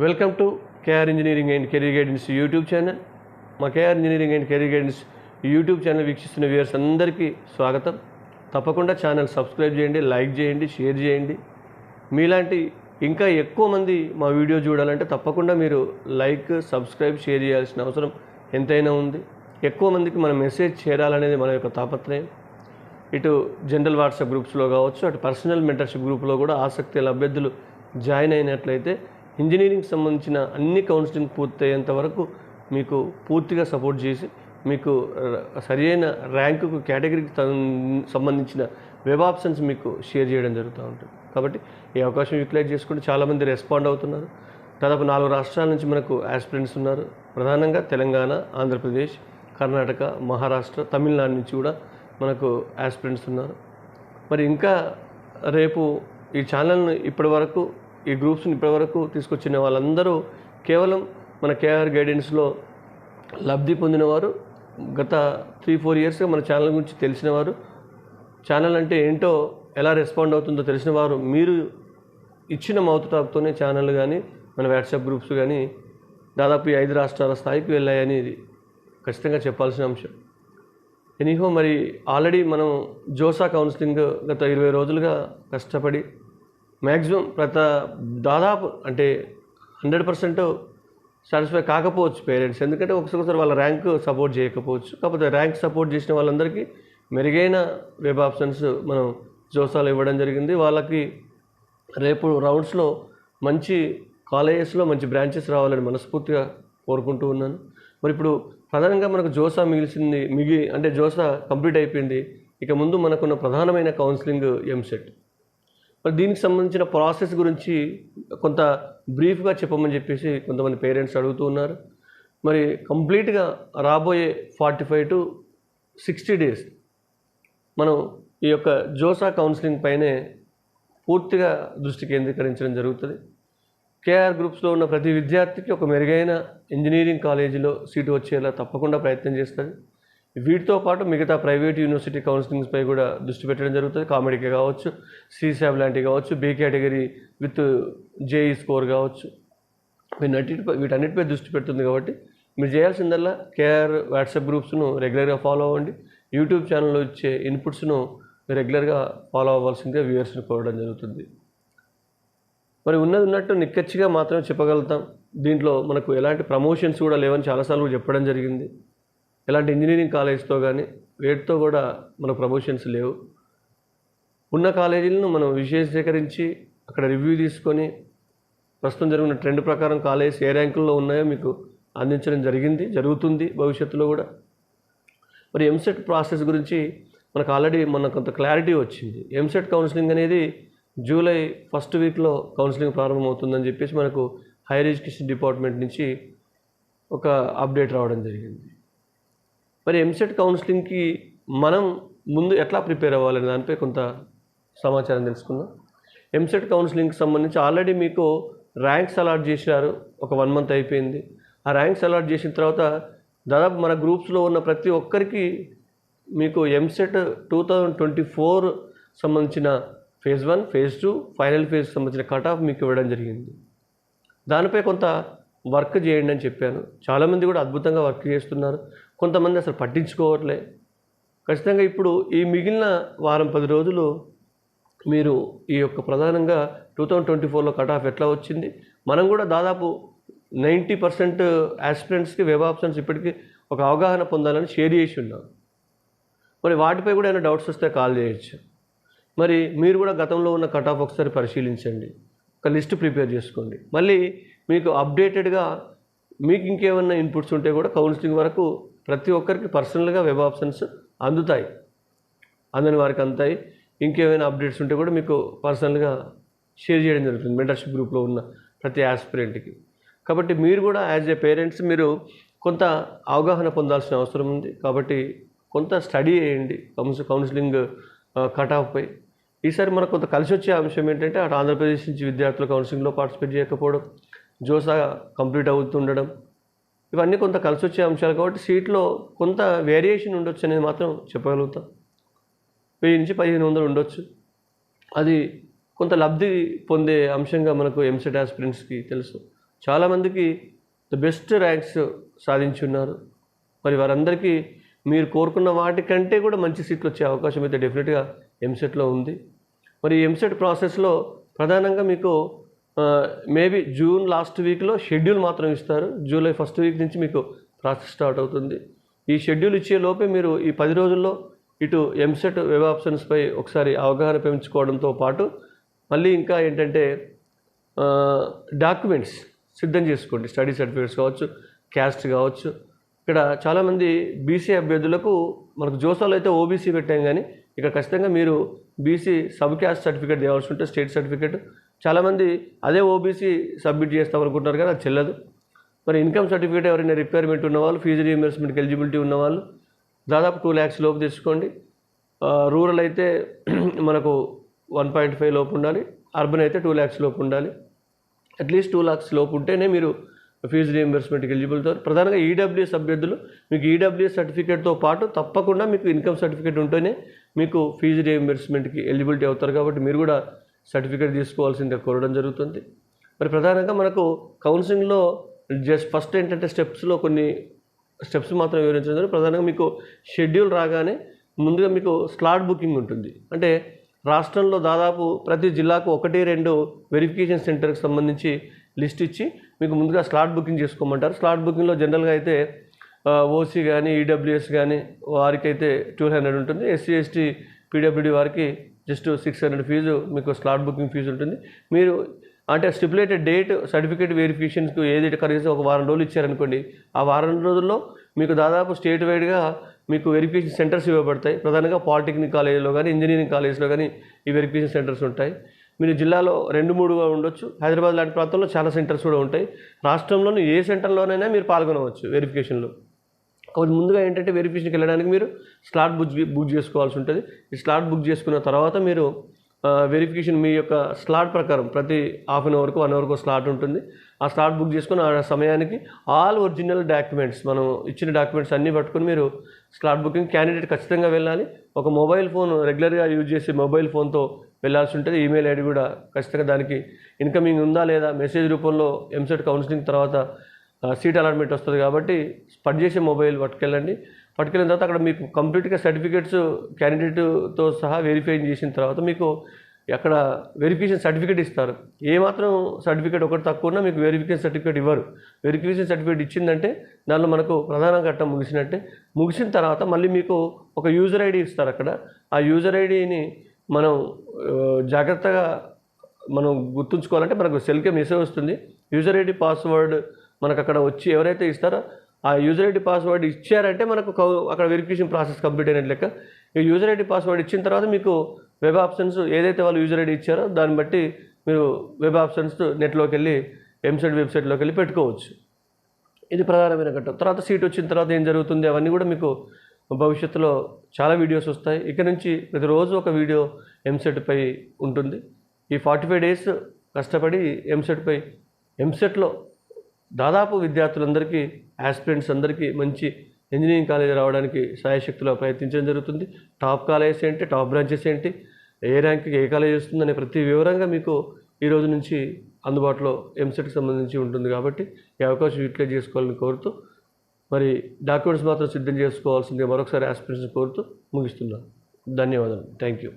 Welcome to KR engineering and career guidance YouTube channel. మా KR engineering and career guidance YouTube channel వీక్షిస్తున్న viewers అందరికీ స్వాగతం. తప్పకుండా channel subscribe చేయండి like చేయండి షేర్ చేయండి. మీలాంటి ఇంకా ఎక్కువ మంది మా వీడియో చూడాలంటే తప్పకుండా మీరు లైక్ సబ్స్క్రైబ్ షేర్ చేయాల్సిన అవసరం ఎంతైనా ఉంది. ఎక్కువ మందికి మన మెసేజ్ చేరాలనేది మన యొక్క తాపత్రయం. ఇటు జనరల్ వాట్సాప్ గ్రూప్స్లో కావచ్చు అటు పర్సనల్ మెంటర్షిప్ గ్రూప్లో కూడా ఆసక్తి లభ్యర్థులు అభ్యర్థులు జాయిన్ అయినట్లయితే ఇంజనీరింగ్ సంబంధించిన అన్ని కౌన్సిలింగ్ పూర్తయ్యేంత వరకు మీకు పూర్తిగా సపోర్ట్ చేసి మీకు సరియైన ర్యాంకుకు కేటగిరీకి తం- సంబంధించిన వెబ్ ఆప్షన్స్ మీకు షేర్ చేయడం జరుగుతూ ఉంటుంది. కాబట్టి ఈ అవకాశం యూటిలైజ్ చేసుకుంటే చాలామంది రెస్పాండ్ అవుతున్నారు. దాదాపు నాలుగు రాష్ట్రాల నుంచి మనకు ఆస్పిరెంట్స్ ఉన్నారు. ప్రధానంగా తెలంగాణ ఆంధ్రప్రదేశ్ కర్ణాటక మహారాష్ట్ర తమిళనాడు నుంచి కూడా మనకు ఆస్పిరెంట్స్ ఉన్నారు. మరి ఇంకా రేపు ఈ ఛానల్ను ఇప్పటి వరకు ఈ గ్రూప్స్ని ఇప్పటివరకు తీసుకొచ్చిన వాళ్ళందరూ కేవలం మన కేఆర్ గైడెన్స్లో లబ్ధి పొందినవారు గత త్రీ ఫోర్ ఇయర్స్గా మన ఛానల్ గురించి తెలిసినవారు ఛానల్ అంటే ఏంటో ఎలా రెస్పాండ్ అవుతుందో తెలిసిన వారు మీరు ఇచ్చిన మౌత్ టాక్తోనే ఛానల్ కానీ మన వాట్సాప్ గ్రూప్స్ కానీ దాదాపు ఈ ఐదు రాష్ట్రాల స్థాయికి వెళ్ళాయని ఇది ఖచ్చితంగా చెప్పాల్సిన అంశం. ఎనీహో మరి ఆల్రెడీ మనం జోసా కౌన్సిలింగ్ గత ఇరవై రోజులుగా కష్టపడి మ్యాక్సిమం ప్రత దాదాపు అంటే హండ్రెడ్ పర్సెంట్ సాటిస్ఫై కాకపోవచ్చు పేరెంట్స్. ఎందుకంటే ఒకసారి వాళ్ళ ర్యాంక్ సపోర్ట్ చేయకపోవచ్చు. కాకపోతే ర్యాంక్ సపోర్ట్ చేసిన వాళ్ళందరికీ మెరుగైన వెబ్ ఆప్షన్స్ మనం జోసాలు ఇవ్వడం జరిగింది. వాళ్ళకి రేపు రౌండ్స్లో మంచి కాలేజెస్లో మంచి బ్రాంచెస్ రావాలని మనస్ఫూర్తిగా కోరుకుంటూ ఉన్నాను. మరి ఇప్పుడు ప్రధానంగా మనకు జోసా మిగిలిసింది మిగి అంటే జోసా కంప్లీట్ అయిపోయింది. ఇక ముందు మనకున్న ప్రధానమైన కౌన్సిలింగ్ ఎంసెట్. మరి దీనికి సంబంధించిన ప్రాసెస్ గురించి కొంత బ్రీఫ్గా చెప్పమని చెప్పేసి కొంతమంది పేరెంట్స్ అడుగుతూ ఉన్నారు. మరి కంప్లీట్గా రాబోయే forty five to sixty days మనం ఈ యొక్క జోసా కౌన్సిలింగ్ పైనే పూర్తిగా దృష్టి కేంద్రీకరించడం జరుగుతుంది. కేఆర్ గ్రూప్స్లో ఉన్న ప్రతి విద్యార్థికి ఒక మెరుగైన ఇంజనీరింగ్ కాలేజీలో సీటు వచ్చేలా తప్పకుండా ప్రయత్నం చేస్తుంది. వీటితో పాటు మిగతా ప్రైవేట్ యూనివర్సిటీ కౌన్సిలింగ్స్పై కూడా దృష్టి పెట్టడం జరుగుతుంది. కామెడీకి కావచ్చు సీసాబ్ లాంటివి కావచ్చు B category with JEE score కావచ్చు. వీటన్నిటిపై వీటన్నిటిపై దృష్టి పెడుతుంది కాబట్టి మీరు చేయాల్సిందల్లా కేఆర్ వాట్సాప్ గ్రూప్స్ను రెగ్యులర్గా ఫాలో అవ్వండి. యూట్యూబ్ ఛానల్లో ఇచ్చే ఇన్పుట్స్ను రెగ్యులర్గా ఫాలో అవ్వాల్సిందిగా వ్యూవర్స్ని కోరడం జరుగుతుంది. మరి ఉన్నది ఉన్నట్టు నిక్కచ్చిగా మాత్రమే చెప్పగలుగుతాం. దీంట్లో మనకు ఎలాంటి ప్రమోషన్స్ కూడా లేవని చాలాసార్లు చెప్పడం జరిగింది. ఎలాంటి ఇంజనీరింగ్ కాలేజ్తో కానీ వేటితో కూడా మనకు ప్రమోషన్స్ లేవు. ఉన్న కాలేజీలను మనం విశేషీకరించి అక్కడ రివ్యూ తీసుకొని ప్రస్తుతం జరిగిన ట్రెండ్ ప్రకారం కాలేజ్ ఏ ర్యాంకుల్లో ఉన్నాయో మీకు అందించడం జరిగింది జరుగుతుంది భవిష్యత్తులో కూడా. మరి ఎంసెట్ ప్రాసెస్ గురించి మనకు ఆల్రెడీ మన కొంత క్లారిటీ వచ్చింది. ఎంసెట్ కౌన్సిలింగ్ అనేది జూలై ఫస్ట్ వీక్లో కౌన్సిలింగ్ ప్రారంభమవుతుందని చెప్పేసి మనకు హైయర్ ఎడ్యుకేషన్ డిపార్ట్మెంట్ నుంచి ఒక అప్డేట్ రావడం జరిగింది. మరి ఎంసెట్ కౌన్సిలింగ్కి మనం ముందు ఎట్లా ప్రిపేర్ అవ్వాలనే దానిపై కొంత సమాచారం తెలుసుకుందాం. ఎంసెట్ కౌన్సిలింగ్కి సంబంధించి ఆల్రెడీ మీకు ర్యాంక్స్ అలాట్ చేశారు ఒక వన్ మంత్ అయిపోయింది. ఆ ర్యాంక్స్ అలాట్ చేసిన తర్వాత దాదాపు మన గ్రూప్స్లో ఉన్న ప్రతి ఒక్కరికి మీకు EAMCET two thousand twenty four సంబంధించిన phase one phase two final phase సంబంధించిన కట్ ఆఫ్ మీకు ఇవ్వడం జరిగింది. దానిపై కొంత వర్క్ చేయండి అని చెప్పాను. చాలామంది కూడా అద్భుతంగా వర్క్ చేస్తున్నారు. కొంతమంది అసలు పట్టించుకోవట్లే. ఖచ్చితంగా ఇప్పుడు ఈ మిగిలిన వారం పది రోజులు మీరు ఈ యొక్క ప్రధానంగా టూ థౌజండ్ ట్వంటీ ఫోర్లో కట్ ఆఫ్ ఎట్లా వచ్చింది? మనం కూడా దాదాపు నైంటీ పర్సెంట్ ఆస్పిరెంట్స్కి వెబ్ ఆప్షన్స్ ఇప్పటికీ ఒక అవగాహన పొందాలని షేర్ చేసి ఉన్నాం మరి వాటిపై కూడా ఏమైనా డౌట్స్ వస్తే కాల్ చేయొచ్చు. మరి మీరు కూడా గతంలో ఉన్న కట్ ఆఫ్ ఒకసారి పరిశీలించండి. ఒక లిస్ట్ ప్రిపేర్ చేసుకోండి. మళ్ళీ మీకు అప్డేటెడ్గా మీకు ఇంకేమైనా ఇన్పుట్స్ ఉంటే కూడా కౌన్సిలింగ్ వరకు ప్రతి ఒక్కరికి పర్సనల్గా వెబ్ ఆప్షన్స్ అందుతాయి. అందని వారికి అందుతాయి. ఇంకేమైనా అప్డేట్స్ ఉంటే కూడా మీకు పర్సనల్గా షేర్ చేయడం జరుగుతుంది. మెంటర్షిప్ గ్రూప్లో ఉన్న ప్రతి ఆస్పిరెంట్కి. కాబట్టి మీరు కూడా యాజ్ ఏ పేరెంట్స్ మీరు కొంత అవగాహన పొందాల్సిన అవసరం ఉంది. కాబట్టి కొంత స్టడీ చేయండి. కౌన్స్ కౌన్సిలింగ్ కట్ ఆఫ్పై ఈసారి మనకు కొంత కలిసి వచ్చే అంశం ఏంటంటే అటు ఆంధ్రప్రదేశ్ నుంచి విద్యార్థులు కౌన్సిలింగ్లో పార్టిసిపేట్ చేయకపోవడం జోసా కంప్లీట్ అవుతుండడం ఇవన్నీ కొంత కలిసి వచ్చే అంశాలు కాబట్టి సీట్లో కొంత వేరియేషన్ ఉండొచ్చు అనేది మాత్రం చెప్పగలుగుతాం. వెయ్యి నుంచి పదిహేను వందలు ఉండొచ్చు. అది కొంత లబ్ధి పొందే అంశంగా మనకు ఎంసెట్ ఆస్పిరెంట్స్కి తెలుసు. చాలామందికి ద బెస్ట్ ర్యాంక్స్ సాధించి ఉన్నారు. మరి వారందరికీ మీరు కోరుకున్న వాటికంటే కూడా మంచి సీట్లు వచ్చే అవకాశం అయితే డెఫినెట్గా ఎంసెట్లో ఉంది. మరి ఎంసెట్ ప్రాసెస్లో ప్రధానంగా మీకు మేబీ జూన్ లాస్ట్ వీక్లో షెడ్యూల్ మాత్రం ఇస్తారు. జూలై ఫస్ట్ వీక్ నుంచి మీకు ప్రాసెస్ స్టార్ట్ అవుతుంది. ఈ షెడ్యూల్ ఇచ్చే లోపే మీరు ఈ పది రోజుల్లో ఇటు ఎంసెట్ వెబ్ ఆప్షన్స్పై ఒకసారి అవగాహన పెంచుకోవడంతో పాటు మళ్ళీ ఇంకా ఏంటంటే డాక్యుమెంట్స్ సిద్ధం చేసుకోండి. స్టడీ సర్టిఫికేట్స్ కావచ్చు క్యాస్ట్ కావచ్చు. ఇక్కడ చాలామంది బీసీ అభ్యర్థులకు మనకు జోసాలో అయితే ఓబీసీ పెట్టాం కానీ ఇక్కడ ఖచ్చితంగా మీరు బీసీ సబ్ క్యాస్ట్ సర్టిఫికేట్ తేవాల్సి ఉంటే స్టేట్ సర్టిఫికేట్ చాలామంది అదే ఓబీసీ సబ్మిట్ చేస్తాం అనుకుంటున్నారు కానీ అది చెల్లదు. మరి ఇన్కమ్ సర్టిఫికేట్ ఎవరైనా రిక్వైర్మెంట్ ఉన్నవాళ్ళు ఫీజు రీఎంబర్స్మెంట్కి ఎలిజిబిలిటీ ఉన్నవాళ్ళు దాదాపు టూ ల్యాక్స్ లోపు తెచ్చుకోండి. రూరల్ అయితే మనకు వన్ పాయింట్ ఫైవ్ లోపు ఉండాలి. అర్బన్ అయితే టూ ల్యాక్స్ లోపు ఉండాలి. అట్లీస్ట్ టూ ల్యాక్స్ లోపు ఉంటేనే మీరు ఫీజు రీఎంబర్స్మెంట్కి ఎలిజిబుల్ అవుతారు. ప్రధానంగా ఈడబ్ల్యూఎస్ అభ్యర్థులు మీకు ఈడబ్ల్యూఎస్ సర్టిఫికేట్తో పాటు తప్పకుండా మీకు ఇన్కమ్ సర్టిఫికేట్ ఉంటేనే మీకు ఫీజు రీఎంబర్స్మెంట్కి ఎలిజిబిలిటీ అవుతారు కాబట్టి మీరు కూడా సర్టిఫికేట్ తీసుకోవాల్సిందే కోరడం జరుగుతుంది. మరి ప్రధానంగా మనకు కౌన్సిలింగ్లో జస్ట్ ఫస్ట్ ఏంటంటే స్టెప్స్లో కొన్ని స్టెప్స్ మాత్రం వివరించడం ప్రధానంగా మీకు షెడ్యూల్ రాగానే ముందుగా మీకు స్లాట్ బుకింగ్ ఉంటుంది. అంటే రాష్ట్రంలో దాదాపు ప్రతి జిల్లాకు ఒకటి రెండు వెరిఫికేషన్ సెంటర్కి సంబంధించి లిస్ట్ ఇచ్చి మీకు ముందుగా స్లాట్ బుకింగ్ చేసుకోమంటారు. స్లాట్ బుకింగ్లో జనరల్గా అయితే ఓసీ కానీ ఈడబ్ల్యూఎస్ కానీ వారికి అయితే టూ హండ్రెడ్ ఉంటుంది. ఎస్సీ ఎస్టీ పీడబ్ల్యూడి వారికి జస్ట్ సిక్స్ హండ్రెడ్ ఫీజు మీకు స్లాట్ బుకింగ్ ఫీజు ఉంటుంది. మీరు అంటే స్టిపులేటెడ్ డేట్ సర్టిఫికేట్ వెరిఫికేషన్స్కి ఏది కనీసం ఒక వారం రోజులు ఇచ్చారనుకోండి ఆ వారం రోజుల్లో మీకు దాదాపు స్టేట్ వైడ్గా మీకు వెరిఫికేషన్ సెంటర్స్ ఇవ్వబడతాయి. ప్రధానంగా పాలిటెక్నిక్ కాలేజీలో కానీ ఇంజనీరింగ్ కాలేజ్లో కానీ ఈ వెరిఫికేషన్ సెంటర్స్ ఉంటాయి. మీరు జిల్లాలో రెండు మూడుగా ఉండొచ్చు. హైదరాబాద్ లాంటి ప్రాంతంలో చాలా సెంటర్స్ కూడా ఉంటాయి. రాష్ట్రంలోని ఏ సెంటర్లోనైనా మీరు పాల్గొనవచ్చు వెరిఫికేషన్లో కాబట్టి ముందుగా ఏంటంటే వెరిఫికేషన్కి వెళ్ళడానికి మీరు స్లాట్ బుక్ బుక్ చేసుకోవాల్సి ఉంటుంది. ఈ స్లాట్ బుక్ చేసుకున్న తర్వాత మీరు వెరిఫికేషన్ మీ యొక్క స్లాట్ ప్రకారం ప్రతి హాఫ్ అన్ అవర్కు వన్ అవర్కు స్లాట్ ఉంటుంది. ఆ స్లాట్ బుక్ చేసుకుని ఆ సమయానికి ఆల్ ఒరిజినల్ డాక్యుమెంట్స్ మనం ఇచ్చిన డాక్యుమెంట్స్ అన్నీ పట్టుకుని మీరు స్లాట్ బుకింగ్ క్యాండిడేట్ ఖచ్చితంగా వెళ్ళాలి. ఒక మొబైల్ ఫోన్ రెగ్యులర్గా యూజ్ చేసే మొబైల్ ఫోన్తో వెళ్ళాల్సి ఉంటుంది. ఈమెయిల్ ఐడి కూడా ఖచ్చితంగా దానికి ఇన్కమింగ్ ఉందా లేదా మెసేజ్ రూపంలో ఎంసెట్ కౌన్సిలింగ్ తర్వాత సీట్ అలాట్మెంట్ వస్తుంది కాబట్టి స్పడ్ చేసే మొబైల్ పట్టుకెళ్ళండి. పట్టుకెళ్ళిన తర్వాత అక్కడ మీకు కంప్లీట్గా సర్టిఫికేట్స్ క్యాండిడేట్తో సహా వెరిఫై చేసిన తర్వాత మీకు అక్కడ వెరిఫికేషన్ సర్టిఫికేట్ ఇస్తారు. ఏమాత్రం సర్టిఫికేట్ ఒకటి తక్కువ ఉన్నా మీకు వెరిఫికేషన్ సర్టిఫికేట్ ఇవ్వరు. వెరిఫికేషన్ సర్టిఫికేట్ ఇచ్చిందంటే దానిలో మనకు ప్రధాన ఘట్టం ముగిసినట్టే. ముగిసిన తర్వాత మళ్ళీ మీకు ఒక యూజర్ ఐడి ఇస్తారు అక్కడ. ఆ యూజర్ ఐడిని మనం జాగ్రత్తగా మనం గుర్తుంచుకోవాలంటే మనకు సెల్కే మెసేజ్ వస్తుంది. యూజర్ ఐడి పాస్వర్డ్ మనకు అక్కడ వచ్చి ఎవరైతే ఇస్తారో ఆ యూజర్ ఐడి పాస్వర్డ్ ఇచ్చారంటే మనకు కౌ- అక్కడ వెరిఫికేషన్ ప్రాసెస్ కంప్లీట్ అయినట్టు లెక్క. ఈ యూజర్ ఐడి పాస్వర్డ్ ఇచ్చిన తర్వాత మీకు వెబ్ ఆప్షన్స్ ఏదైతే వాళ్ళు యూజర్ ఐడి ఇచ్చారో దాన్ని బట్టి మీరు వెబ్ ఆప్షన్స్ నెట్లోకి వెళ్ళి ఎంసెట్ వెబ్సైట్లోకి వెళ్ళి పెట్టుకోవచ్చు. ఇది ప్రధానమైన ఘట్టం. తర్వాత సీట్ వచ్చిన తర్వాత ఏం జరుగుతుంది? అవన్నీ కూడా మీకు భవిష్యత్తులో చాలా వీడియోస్ వస్తాయి. ఇక నుంచి ప్రతిరోజు ఒక వీడియో ఎంసెట్పై ఉంటుంది. ఈ ఫార్టీ ఫైవ్ డేస్ కష్టపడి ఎంసెట్పై ఎంసెట్లో దాదాపు విద్యార్థులందరికీ ఆస్పిరెంట్స్ అందరికీ మంచి ఇంజనీరింగ్ కాలేజ్ రావడానికి సాయశక్తిలో ప్రయత్నించడం జరుగుతుంది. టాప్ కాలేజెస్ ఏంటి? టాప్ బ్రాంచెస్ ఏంటి? ఏ ర్యాంక్కి ఏ కాలేజ్ వస్తుందనే ప్రతి వివరంగా మీకు ఈ రోజు నుంచి అందుబాటులో ఎంసెట్కి సంబంధించి ఉంటుంది కాబట్టి ఈ అవకాశం యూటిలైజ్ చేసుకోవాలని కోరుతూ మరి డాక్యుమెంట్స్ మాత్రం సిద్ధం చేసుకోవాల్సిందే మరొకసారి ఆస్పిరెంట్స్ కోరుతూ ముగిస్తున్నాను. ధన్యవాదాలు. Thank you